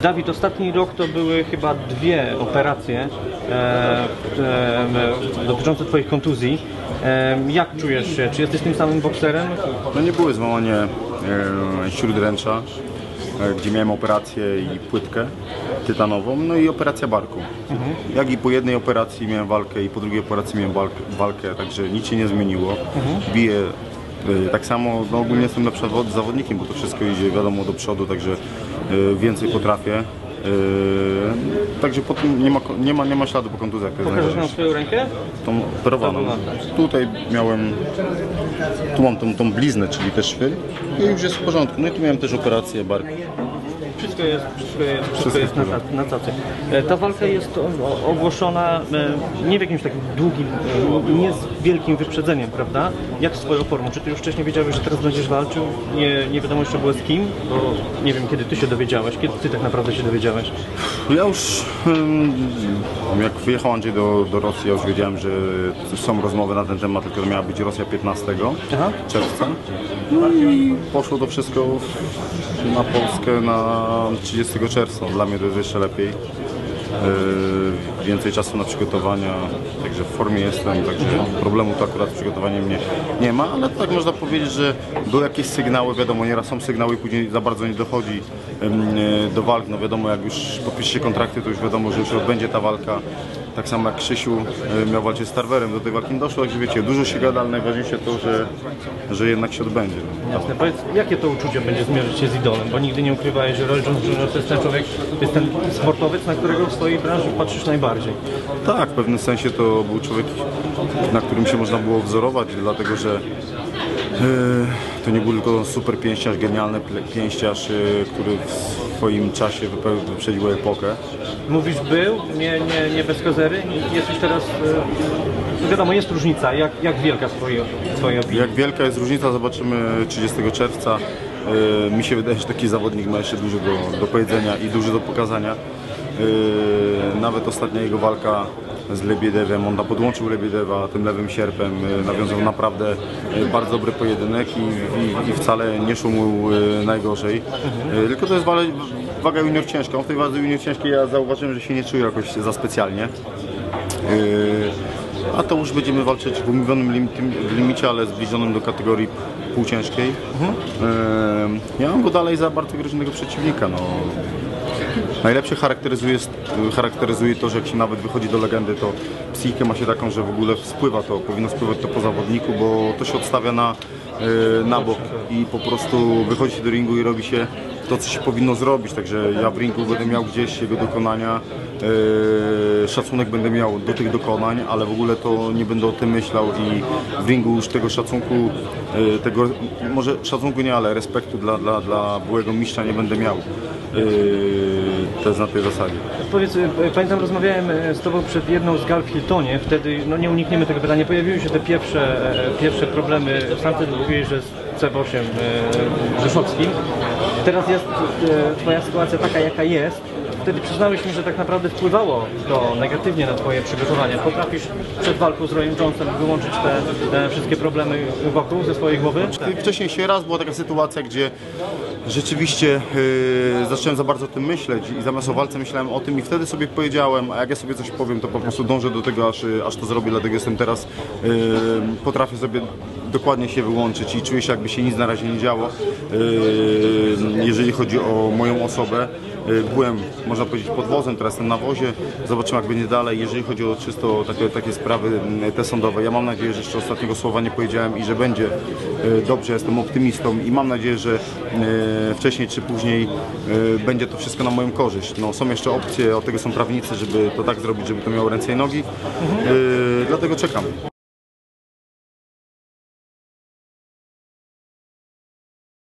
Dawid, ostatni rok to były chyba dwie operacje e, e, dotyczące Twoich kontuzji. E, jak czujesz się? Czy jesteś tym samym bokserem? No nie były złamanie e, śródręcza, e, gdzie miałem operację i płytkę tytanową, no i operacja barku. Jak i po jednej operacji miałem walkę i po drugiej operacji miałem walkę, walkę także nic się nie zmieniło. Biję e, tak samo, no ogólnie jestem lepszym zawod- zawodnikiem, bo to wszystko idzie wiadomo do przodu, także e, więcej potrafię. E, Także po tym nie ma, nie ma, nie ma śladu po kontuzjach. Pokażesz nam swoją rękę? tą wygląda. Tutaj miałem, tu mam tą, tą bliznę, czyli też szwy i już jest w porządku. No i tu miałem też operację barku. Wszystko jest, wszystko jest, wszystko jest na, ta- na tacy. E, Ta walka jest ogłoszona e, nie w jakimś takim długim, e, nie z wielkim wyprzedzeniem, prawda? Jak swoją formą? Czy ty już wcześniej wiedziałeś, że teraz będziesz walczył? Nie, nie wiadomo jeszcze było z kim? Bo nie wiem, kiedy ty się dowiedziałeś, kiedy ty tak naprawdę się dowiedziałeś. Ja już, jak wyjechał Andrzej do, do Rosji, ja już wiedziałem, że są rozmowy na ten temat, tylko to miała być Rosja 15 Aha. czerwca. No i poszło to wszystko na Polskę na 30 czerwca. Dla mnie to jest jeszcze lepiej. Yy, więcej czasu na przygotowania, także w formie jestem, także problemu to akurat z przygotowaniem nie, nie ma, ale tak można powiedzieć, że były jakieś sygnały, wiadomo, nieraz są sygnały, później za bardzo nie dochodzi yy, do walk, no wiadomo, jak już podpisze się kontrakty, to już wiadomo, że już odbędzie ta walka. Tak samo jak Krzysiu yy, miał walczyć z Tarwerem, do tej walki nie doszło, także wiecie, dużo się gada, ale najważniejsze to, że, że jednak się odbędzie. No. Jasne. Powiedz, jakie to uczucie będzie zmierzyć się z idolem? Bo nigdy nie ukrywałeś, że Roy Jones Jr. to jest ten człowiek, to jest ten sportowiec, na którego w swojej branży patrzysz najbardziej. Tak, w pewnym sensie to był człowiek, na którym się można było wzorować, dlatego że e, to nie był tylko super pięściarz, genialny pięściarz, e, który w swoim czasie wyprzedził epokę. Mówisz był, nie, nie, nie bez kozery, jesteś teraz, e, wiadomo, jest różnica, jak, jak wielka w twojej, w twojej opinii? Jak wielka jest różnica, zobaczymy 30 czerwca. E, Mi się wydaje, że taki zawodnik ma jeszcze dużo do, do powiedzenia i dużo do pokazania. E, Nawet ostatnia jego walka z Lebiedewem, on podłączył Lebiedewa tym lewym sierpem, e, nawiązał naprawdę e, bardzo dobry pojedynek i, i, i wcale nie szło mu najgorzej. E, Tylko to jest wa- waga junior ciężka. On w tej wadze junior ciężkiej ja zauważyłem, że się nie czuje jakoś za specjalnie. Yy, A to już będziemy walczyć w umówionym lim- limicie, ale zbliżonym do kategorii półciężkiej. Yy, Ja mam go dalej za bardzo groźnego przeciwnika. No. Najlepsze charakteryzuje, charakteryzuje to, że jak się nawet wychodzi do legendy, to psychikę ma się taką, że w ogóle spływa to, powinno spływać to po zawodniku, bo to się odstawia na, yy, na bok i po prostu wychodzi się do ringu i robi się to, co się powinno zrobić. Także ja w ringu będę miał gdzieś jego dokonania, yy, szacunek będę miał do tych dokonań, ale w ogóle to nie będę o tym myślał i w ringu już tego szacunku, yy, tego, może szacunku nie, ale respektu dla, dla, dla byłego mistrza nie będę miał. Yy, to jest na tej zasadzie. Powiedz, e, pamiętam rozmawiałem e, z Tobą przed jedną z gal w Hiltonie, wtedy, no nie unikniemy tego pytania, pojawiły się te pierwsze, e, pierwsze problemy, sam Ty mówiłeś, że z C8 e, Rzeszowskim. Teraz jest e, Twoja sytuacja taka, jaka jest. Wtedy przyznałeś mi, że tak naprawdę wpływało to negatywnie na Twoje przygotowania. Potrafisz przed walką z Royem Jonesem wyłączyć te e, wszystkie problemy wokół ze swojej głowy? Wcześniej się raz była taka sytuacja, gdzie rzeczywiście yy, zacząłem za bardzo o tym myśleć i zamiast o walce myślałem o tym i wtedy sobie powiedziałem, a jak ja sobie coś powiem, to po prostu dążę do tego, aż, aż to zrobię, dlatego jestem teraz, yy, potrafię sobie dokładnie się wyłączyć i czuję się jakby się nic na razie nie działo, yy, jeżeli chodzi o moją osobę. Yy, Byłem, można powiedzieć, pod wozem, teraz jestem na wozie, zobaczymy jak będzie dalej. Jeżeli chodzi o czysto takie, takie sprawy mm, te sądowe, ja mam nadzieję, że jeszcze ostatniego słowa nie powiedziałem i że będzie yy, dobrze, jestem optymistą i mam nadzieję, że wcześniej czy później będzie to wszystko na moją korzyść. No, są jeszcze opcje, od tego są prawnicy, żeby to tak zrobić, żeby to miało ręce i nogi, dlatego czekam.